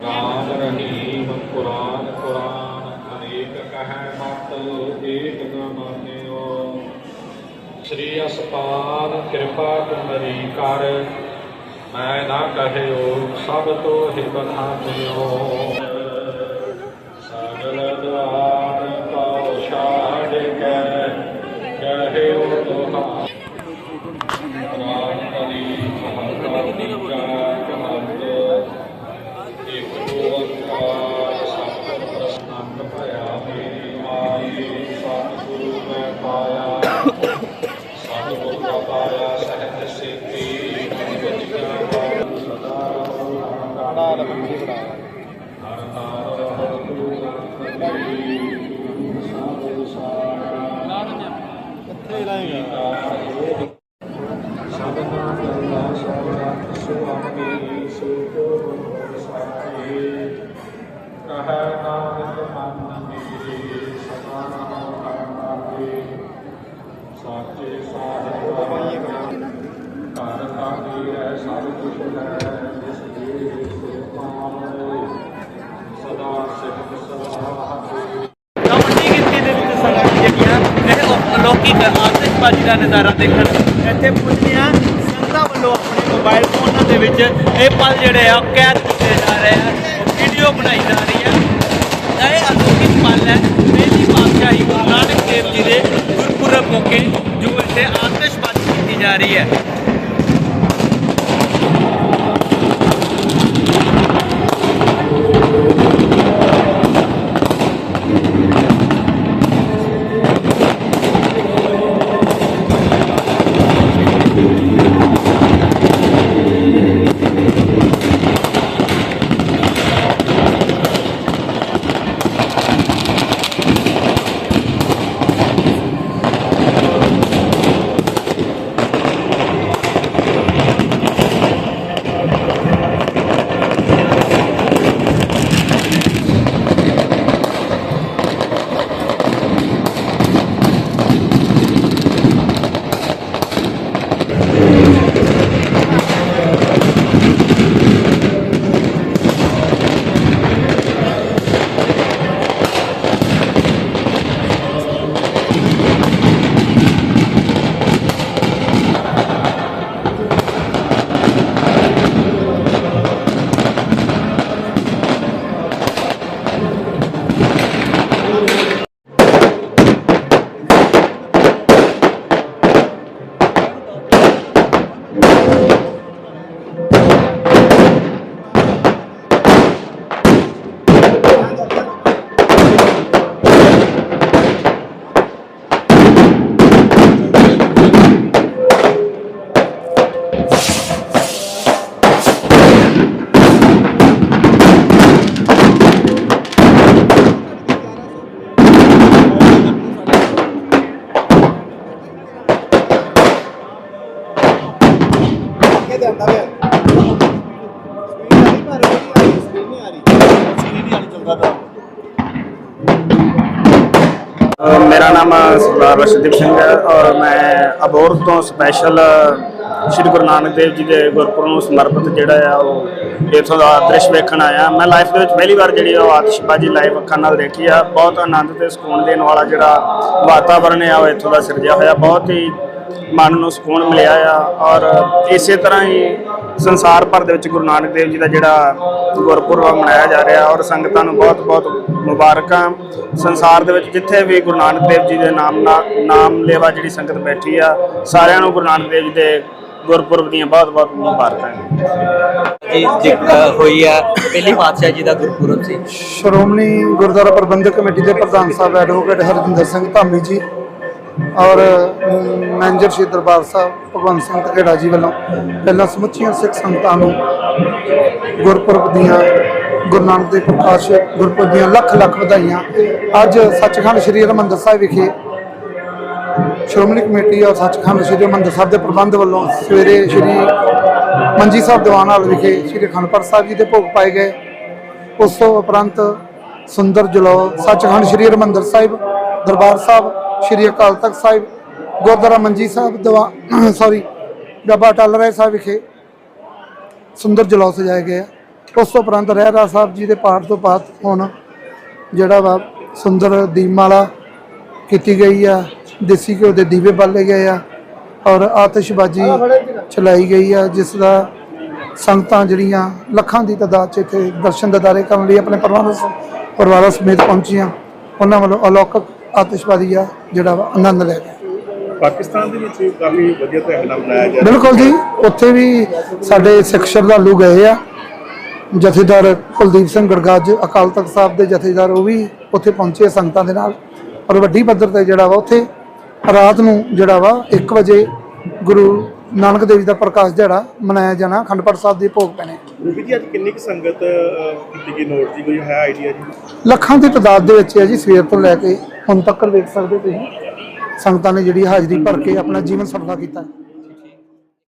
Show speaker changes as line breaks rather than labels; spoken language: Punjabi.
ਰਾਮ ਰਹੀਮ ਕੁਰਾਨ ਕੁਰਾਨ ਅਨੇਕ ਕਹੈ ਮਤ ਏਕ ਨ ਮਾਨਿਓ ਸ੍ਰੀ ਅਸਪਾਨ ਕਿਰਪਾ ਤੁਮਰੀ ਕਰ ਮੈਂ ਨਾ ਕਹਿਓ ਸਭ ਤੋ ਹੀ ਬਖਾਨਿਓ ਸਗਲ ਦੁਆਰ ਕੋ ਛਾੜ ਕੇ ਕਹਿਓ ਤੁਹਾ ਮਨ ਮੇਰੀ ਸਦਾ ਨਾਮ ਕਰਨਾਏ ਸਾਚੇ ਸਾਹਿਬ ਘਰ ਕਾਹੀ ਹੈ ਸਭ ਕੁਛ ਹੈ ਜਿਸ ਦੀ ਸੇ ਪਾਵੈ ਸਦਾ ਸਿਫਤ ਸਲਾਹ
ਕਬੱਡੀ ਗਿਣਤੀ ਦੇ ਵਿੱਚ ਸੰਗਤ ਜਿਹੜੀਆਂ ਇਹ ਆਤਿਸ਼ਬਾਜ਼ੀ ਦਾ ਨਜ਼ਾਰਾ ਦੇਖਣ। ਇੱਥੇ ਪੁੱਜਦੀਆਂ ਸੰਗਤਾਂ ਵੱਲੋਂ ਆਪਣੇ ਮੋਬਾਈਲ ਫੋਨਾਂ ਦੇ ਵਿੱਚ ਇਹ ਪਲ ਜਿਹੜੇ ਆ, ਉਹ ਕੈਦ ਕੀਤੇ ਜਾ ਰਹੇ ਆ। ਵੀਡੀਓ ਬਣਾਈ ਜਾ ਰਹੀ ਹੈ ਇਹ ਅਲੌਕਿਕ ਪਲ ਹੈ। ਪਹਿਲੀ ਪਾਤਸ਼ਾਹੀ ਗੁਰੂ ਨਾਨਕ ਦੇਵ ਜੀ ਦੇ ਗੁਰਪੁਰਬ ਮੌਕੇ ਜੋ ਇੱਥੇ ਆਤਿਸ਼ਬਾਜ਼ੀ ਕੀਤੀ ਜਾ ਰਹੀ ਹੈ।
ਮੇਰਾ ਨਾਮ ਸਰਦਾਰ ਰਸ਼ਦੀਪ ਸਿੰਘ ਹੈ ਔਰ ਮੈਂ ਅਬੋਰ ਤੋਂ ਸਪੈਸ਼ਲ ਸ਼੍ਰੀ ਗੁਰੂ ਨਾਨਕ ਦੇਵ ਜੀ ਦੇ ਗੁਰਪੁਰਬ ਨੂੰ ਸਮਰਪਿਤ ਜਿਹੜਾ ਆ ਉਹ ਇੱਥੋਂ ਦਾ ਦ੍ਰਿਸ਼ ਵੇਖਣ ਆਇਆ। ਮੈਂ ਲਾਈਫ ਦੇ ਵਿੱਚ ਪਹਿਲੀ ਵਾਰ ਜਿਹੜੀ ਉਹ ਆਤਿਸ਼ਬਾਜ਼ੀ ਲਾਈਵ ਅੱਖਾਂ ਨਾਲ ਦੇਖੀ ਆ। ਬਹੁਤ ਆਨੰਦ ਤੇ ਸਕੂਨ ਦੇਣ ਵਾਲਾ ਜਿਹੜਾ ਵਾਤਾਵਰਣ ਆ ਉਹ ਇੱਥੋਂ ਦਾ ਸਿਰਜਿਆ ਹੋਇਆ। ਬਹੁਤ ਹੀ ਮਨ ਨੂੰ ਸਕੂਨ ਮਿਲਿਆ ਆ ਔਰ ਇਸੇ ਤਰ੍ਹਾਂ ਹੀ ਸੰਸਾਰ ਭਰ ਦੇ ਵਿੱਚ ਗੁਰੂ ਨਾਨਕ ਦੇਵ ਜੀ ਦਾ ਜਿਹੜਾ ਗੁਰਪੁਰਬ ਮਨਾਇਆ ਜਾ ਰਿਹਾ ਔਰ ਸੰਗਤਾਂ ਨੂੰ ਬਹੁਤ-ਬਹੁਤ ਮੁਬਾਰਕਾਂ। ਸੰਸਾਰ ਦੇ ਵਿੱਚ ਜਿੱਥੇ ਵੀ ਗੁਰੂ ਨਾਨਕ ਦੇਵ ਜੀ ਦੇ ਨਾਮ ਨਾਲ ਨਾਮ ਲੇਵਾ ਜਿਹੜੀ ਸੰਗਤ ਬੈਠੀ ਆ ਸਾਰਿਆਂ ਨੂੰ ਗੁਰੂ ਨਾਨਕ ਦੇਵ ਜੀ ਦੇ ਗੁਰਪੁਰਬ ਦੀਆਂ ਬਹੁਤ-ਬਹੁਤ ਮੁਬਾਰਕਾਂ।
ਜੀ ਜੀ ਹੋਈ ਆ ਪਹਿਲੀ ਪਾਤਸ਼ਾਹ ਜੀ ਦਾ ਗੁਰਪੁਰਬ ਸੀ।
ਸ਼੍ਰੋਮਣੀ ਗੁਰਦੁਆਰਾ ਪ੍ਰਬੰਧਕ ਕਮੇਟੀ ਦੇ ਪ੍ਰਧਾਨ ਸਾਹਿਬ ਐਡਵੋਕੇਟ ਹਰਜਿੰਦਰ ਸਿੰਘ ਧਾਮੀ ਜੀ ਔਰ ਮੈਨੇਜਰ ਸ਼੍ਰੀ ਦਰਬਾਰ ਸਾਹਿਬ, ਭਗਵੰਤ ਸਿੰਘ ਧਕੇੜਾ ਜੀ ਵੱਲੋਂ ਪਹਿਲਾਂ ਸਮੁੱਚੀਆਂ ਸਿੱਖ ਸੰਗਤਾਂ ਨੂੰ ਗੁਰਪੁਰਬ ਦੀਆਂ, ਗੁਰੂ ਨਾਨਕ ਦੇਵ ਪ੍ਰਕਾਸ਼ ਗੁਰਪੁਰਬ ਦੀਆਂ ਲੱਖ ਲੱਖ ਵਧਾਈਆਂ। ਅੱਜ ਸੱਚਖੰਡ ਸ੍ਰੀ ਹਰਿਮੰਦਰ ਸਾਹਿਬ ਵਿਖੇ ਸ਼੍ਰੋਮਣੀ ਕਮੇਟੀ ਔਰ ਸੱਚਖੰਡ ਸ੍ਰੀ ਹਰਿਮੰਦਰ ਸਾਹਿਬ ਦੇ ਪ੍ਰਬੰਧ ਵੱਲੋਂ ਸਵੇਰੇ ਸ੍ਰੀ ਮੰਜੀ ਸਾਹਿਬ ਦੀਵਾਨ ਹਾਲ ਵਿਖੇ ਸ੍ਰੀ ਖੰਡਪੜ ਸਾਹਿਬ ਜੀ ਦੇ ਭੋਗ ਪਾਏ ਗਏ। ਉਸ ਤੋਂ ਉਪਰੰਤ ਸੁੰਦਰ ਜਲੋ ਸੱਚਖੰਡ ਸ੍ਰੀ ਹਰਿਮੰਦਰ ਸਾਹਿਬ, ਦਰਬਾਰ ਸਾਹਿਬ ਸ੍ਰੀ ਅਕਾਲ ਤਖਤ ਸਾਹਿਬ, ਗੁਰਦੁਆਰਾ ਮੰਜੀ ਸਾਹਿਬ, ਦਵਾ ਸੌਰੀ ਬਾਬਾ ਟੱਲ ਰਾਏ ਸਾਹਿਬ ਵਿਖੇ ਸੁੰਦਰ ਜਲੌ ਸਜਾਏ ਗਏ ਆ ਉਸ ਤੋਂ ਉਪਰੰਤ ਰਹਿਰਾ ਸਾਹਿਬ ਜੀ ਦੇ ਪਾਠ ਤੋਂ ਬਾਅਦ ਹੁਣ ਜਿਹੜਾ ਵਾ ਸੁੰਦਰ ਦੀਪਮਾਲਾ ਕੀਤੀ ਗਈ ਆ, ਦੇਸੀ ਘਿਓ ਦੇ ਦੀਵੇ ਬਾਲੇ ਗਏ ਆ ਔਰ ਆਤਿਸ਼ਬਾਜ਼ੀ ਚਲਾਈ ਗਈ ਆ, ਜਿਸ ਦਾ ਸੰਗਤਾਂ ਜਿਹੜੀਆਂ ਲੱਖਾਂ ਦੀ ਤਾਦਾਦ 'ਚ ਇੱਥੇ ਦਰਸ਼ਨ ਦਿਦਾਰੇ ਕਰਨ ਲਈ ਆਪਣੇ ਪਰਿਵਾਰਾਂ ਪਰਿਵਾਰਾਂ ਸਮੇਤ ਪਹੁੰਚੀਆਂ। ਉਹਨਾਂ ਵੱਲੋਂ ਅਲੌਕਿਕ ਆਤਿਸ਼ਬਾਜ਼ੀ ਆ ਜਿਹੜਾ ਵਾ ਆਨੰਦ ਲੈ ਗਏ
ਪਾਕਿਸਤਾਨ ਦੇ ਵਿੱਚ ਕਾਫੀ ਵਧੀਆ ਨਾਲ ਮਨਾਇਆ ਜਾ ਰਿਹਾ।
ਬਿਲਕੁਲ ਜੀ ਉੱਥੇ ਵੀ ਸਾਡੇ ਸਿੱਖ ਸ਼ਰਧਾਲੂ ਗਏ ਆ। ਜਥੇਦਾਰ ਕੁਲਦੀਪ ਸਿੰਘ ਗੜਗਾਜ ਅਕਾਲ ਤਖਤ ਸਾਹਿਬ ਦੇ ਜਥੇਦਾਰ ਉਹ ਵੀ ਉੱਥੇ ਪਹੁੰਚੇ ਸੰਗਤਾਂ ਦੇ ਨਾਲ। ਔਰ ਵੱਡੀ ਪੱਧਰ ਤੇ ਜਿਹੜਾ ਵਾ ਉੱਥੇ ਰਾਤ ਨੂੰ ਜਿਹੜਾ ਵਾ 1 ਵਜੇ ਗੁਰੂ ਨਾਨਕ ਦੇਵ ਜੀ ਦਾ ਪ੍ਰਕਾਸ਼ ਦਿਹਾੜਾ ਮਨਾਇਆ ਜਾਣਾ ਅਖੰਡ ਪਾਠ ਸਾਹਿਬ ਦੇ ਭੋਗ ਪੈਣੇ।
ਰੂਬੀ ਜੀ ਅੱਜ ਕਿੰਨੀ ਕੁ ਸੰਗਤ ਕੀਤੀ ਗਈ ਨੋਟ ਦੀ ਕੋਈ ਹੈ ਆਈਡੀਆ ਜੀ?
ਲੱਖਾਂ ਦੀ ਤਾਦਾਦ ਦੇ ਵਿੱਚ ਹੈ ਜੀ ਸਵੇਰ ਤੋਂ ਲੈ ਕੇ ਹੁਣ ਤੱਕ ਵੇਖ ਸਕਦੇ ਤੁਸੀਂ। ਸੰਗਤਾਂ ਨੇ ਜਿਹੜੀ ਹਾਜ਼ਰੀ ਭਰ ਕੇ ਆਪਣਾ ਜੀਵਨ ਸਫਲਾ ਕੀਤਾ